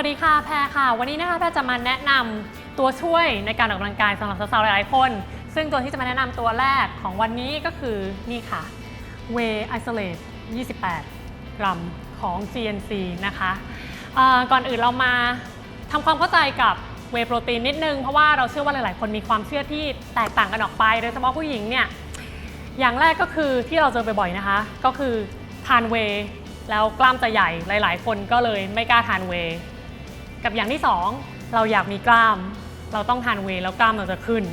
วัสดีค่ะแพรค่ะ วันนี้นะคะแพรจะมาแนะนำตัวช่วยในการออกกำลังกายสำหรับสาวๆหลายๆคน ซึ่งตัวที่จะมาแนะนำตัวแรกของวันนี้ก็คือนี่ค่ะ Way Isolate 28 กรัมของ GNC นะคะก่อนอื่นเรามาทำความเข้าใจกับ Whey Protein นิดนึง เพราะว่าเราเชื่อว่าหลาย ๆ คนมีความเชื่อที่แตกต่างกันออกไปโดยเฉพาะผู้หญิงเนี่ยอย่างแรกก็คือที่เราเจอบ่อยๆนะคะ ก็คือทานเวแล้วกล้ามจะใหญ่หลาย ๆ คนก็เลยไม่กล้าทานเว กับอย่างที่สองเราอยากมีกล้าม เราต้องทานเวย์แล้วกล้ามเราจะขึ้น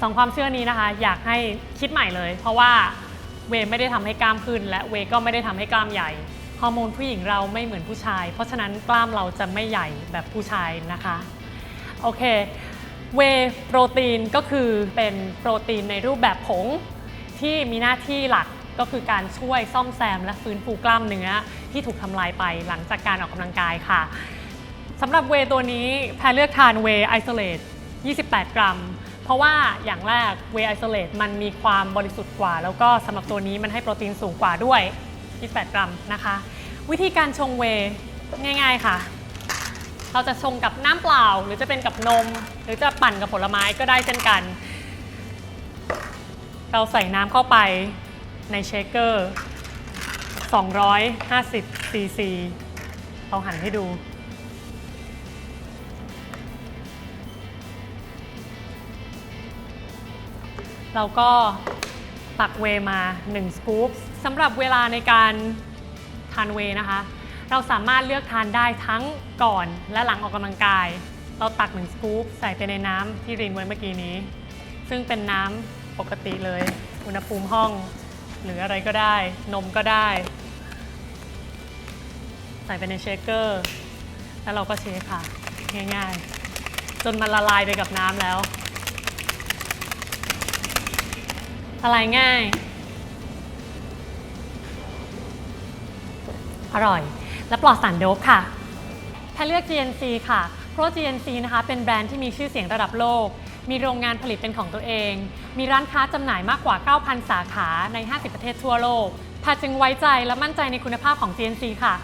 สองความเชื่อนี้นะคะ อยากให้คิดใหม่เลย เพราะว่าเวย์ไม่ได้ทำให้กล้ามขึ้น และเวย์ก็ไม่ได้ทำให้กล้ามใหญ่ฮอร์โมนผู้หญิงเราไม่เหมือนผู้ชาย เพราะฉะนั้นกล้ามเราจะไม่ใหญ่แบบผู้ชายนะคะโอเคเวโปรตีนก็คือเป็นโปรตีนในรูปแบบผง ที่มีหน้าที่หลักก็คือการช่วยซ่อมแซมและฟื้นฟูกล้ามเนื้อที่ถูกทำลายไปหลังจากการออกกำลังกายค่ะ สำหรับเวตัวนี้แพรเลือกทานเวไอโซเลต28 กรัม เพราะว่าอย่างแรกเวไอโซเลตมันมีความบริสุทธิ์กว่า แล้วก็สำหรับตัวนี้มันให้โปรตีนสูงกว่าด้วย 28 กรัมนะคะ วิธีการชงเวง่าย ๆค่ะ เราจะชงกับน้ำเปล่า หรือจะเป็นกับนม หรือจะปั่นกับผลไม้ก็ได้เช่นกัน เราใส่น้ำเข้าไปในเชคเกอร์ 250 ซีซีเราหันให้ดู เราก็ตักเวมา 1 สกู๊ปสำหรับเวลาในการทานเวนะคะ เราสามารถเลือกทานได้ทั้งก่อนและหลังออกกำลังกาย เราตัก 1 สกู๊ปใส่ไปในน้ำที่รินไว้เมื่อกี้นี้ ซึ่งเป็นน้ำปกติเลย อุณหภูมิห้อง หรืออะไรก็ได้ นมก็ได้ ใส่ไปในเชคเกอร์ แล้วเราก็เชคค่ะ ง่ายๆ จนมันละลายไปกับน้ำแล้ว ละลายง่าย อร่อย และปลอดสารโดปค่ะแพรเลือก GNC ค่ะ เพราะ GNC นะคะเป็นแบรนด์ที่มีชื่อเสียงระดับโลก มีโรงงานผลิตเป็นของตัวเอง มีร้านค้าจำหน่ายมากกว่า 9,000 สาขาใน 50 ประเทศทั่วโลกพรจึงไว้ใจและมั่นใจในคุณภาพของ GNC ค่ะ